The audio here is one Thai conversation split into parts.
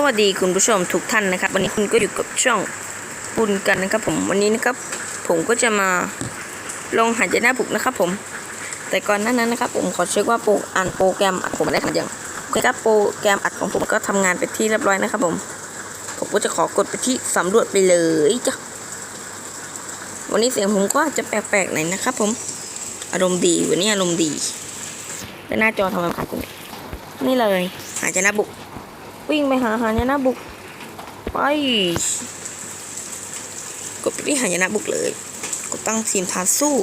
สวัสดีคุณผู้ชมทุกท่านนะครับ วันนี้คุณก็อยู่กับช่องปุนกันนะครับ ผมวันนี้นะครับ ผมก็จะมาลงหายใจหน้าบุกนะครับ ผม แต่ก่อนหน้านั้นนะครับ ผมขอเช็คว่าโปรอ่านโปรแกรมอัดผมได้ทำยังโอเคครับโปรแกรมอัดของผมก็ทำงานไปที่เรียบร้อยนะครับ ผม ผมก็จะขอกดไปที่สำรวจไปเลยจ้ะวันนี้เสียงผมก็อาจจะแปลกๆหน่อยนะครับ ผม อารมณ์ดีวันนี้อารมณ์ดีและหน้าจอทำไมขาดกูเนี่ยนี่เลยหายใจหน้าบุก วิ่งไปหาหายนะบุก ไปกดไปที่หายนะบุกเลย กดตั้งทีมทาสู้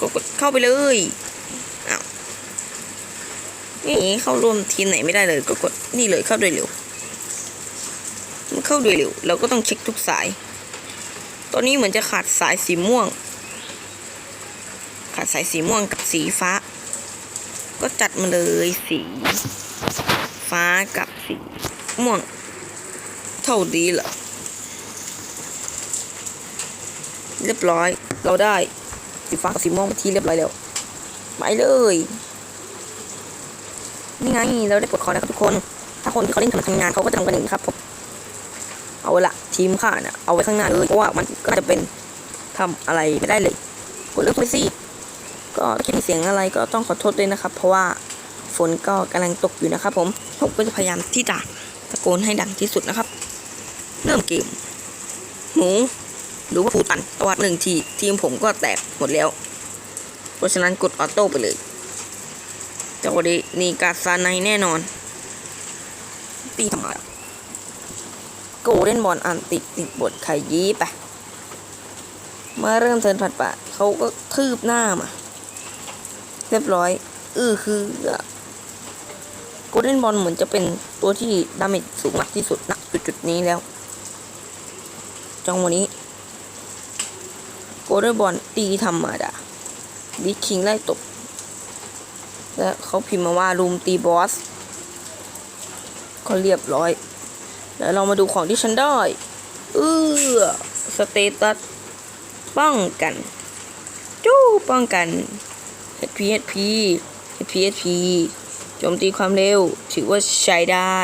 กดกดเข้าไปเลยอ้าวนี่เข้าร่วมทีมไหนไม่ได้เลยก็กดนี่เลยเข้าโดยเร็วมันเข้าโดยเร็วเราก็ต้องเช็คทุกสาย ตอนนี้เหมือนจะขาดสายสีม่วง ขาดสายสีม่วงกับสีฟ้า ก็จัดมาเลยสี ฟ้ากับสีม่วง เท่าดีเหรอเรียบร้อย เราได้สีฟ้ากับสีม่วงที่เรียบร้อยแล้วไปเลยนี่ไงเราได้ปลดคอแล้วครับทุกคน ถ้าคนที่เขาเล่นทำงานเขาก็จะทำกันอย่างนี้ครับผมเอาละทีมข้าเนี่ยเอาไว้ข้างหน้าเลยเพราะว่ามันก็จะเป็นทำอะไรไม่ได้เลยกดเลิกไปสิก็คิดเสียงอะไรก็ต้องขอโทษด้วยนะครับ เพราะว่า ฝนก็กำลังตกอยู่นะครับ ผมผมก็จะพยายามที่จะตะโกนให้ดังที่สุดนะครับ เริ่มเกมหมูหรือว่าผูตันตวัดหนึ่งทีทีมผมก็แตกหมดแล้ว เพราะฉะนั้นกดออโต้ไปเลยจังหวะนี้นีกาซาไนแน่นอน ตีทำไมโกเล่นบอลอันติดติดบทไขยี้ไปเมื่อเริ่มเทินผัดปะเขาก็ทืบหน้ามา เรียบร้อย อือคือ ลเด้นบอลเหมือนจะเป็นตัวที่ดาเมจสูงมากที่สุดณจุดจุดนี้แล้ว จังวะนี้โกลเด้นบอลตีธรรมดาบิ๊กคิงไล่ตบและเขาพิมพ์มาว่าลุมตีบอสก็เรียบร้อย แล้วเรามาดูของที่ฉันได้ เออสเตตัสป้องกัน จู้ป้องกัน HP HP HP HP โจมตีความเร็ว ถือว่าใช้ได้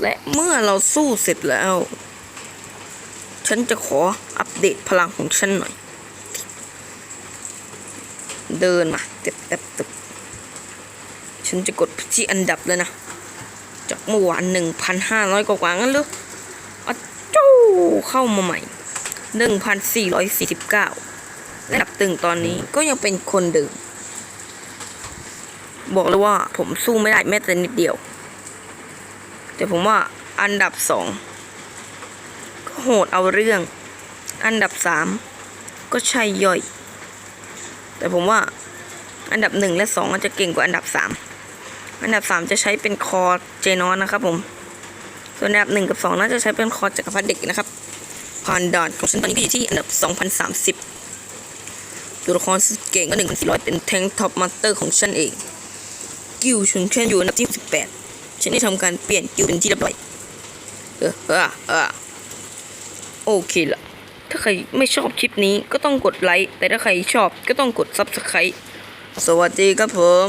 และเมื่อเราสู้เสร็จแล้ว ฉันจะขออัปเดตพลังของฉันหน่อย เดินมาเต็บเต็บเต็บฉันจะกดที่อันดับแล้วนะ จากเมื่อวานหนึ่งพันห้าร้อยกว่าๆงั้นหรืออะจู้เข้ามาใหม่หนึ่งพันสี่ร้อยสี่สิบเก้าระดับตึงตอนนี้ก็ยังเป็นคนเดิม บอกเลยว่าผมสู้ไม่ได้แม้แต่นิดเดียว แต่ผมว่าอันดับสองก็โหดเอาเรื่อง อันดับสามก็ใช่ย่อย แต่ผมว่าอันดับหนึ่งและสองอาจจะเก่งกว่าอันดับสามอันดับสามจะใช้เป็นคอเจนอนนะครับผม ส่วนอันดับหนึ่งกับสองน่าจะใช้เป็นคอจักรพรรดิเด็กนะครับผ่านด่านของฉันตอนนี้ก็อยู่ที่อันดับสองพันสามสิบตัวละครสุดเก่งก็หนึ่งสี่ร้อยเป็นแทงท็อปมาสเตอร์ของฉันเอง กิลชุนเช่นอยู่อันดับที่สิบแปดฉันได้ทำการเปลี่ยนกิลเป็นที่เรียบร้อยเออเออเออโอเคละถ้าใครไม่ชอบคลิปนี้ก็ต้องกดไลค์แต่ถ้าใครชอบก็ต้องกดซับสไครต์สวัสดีครับผม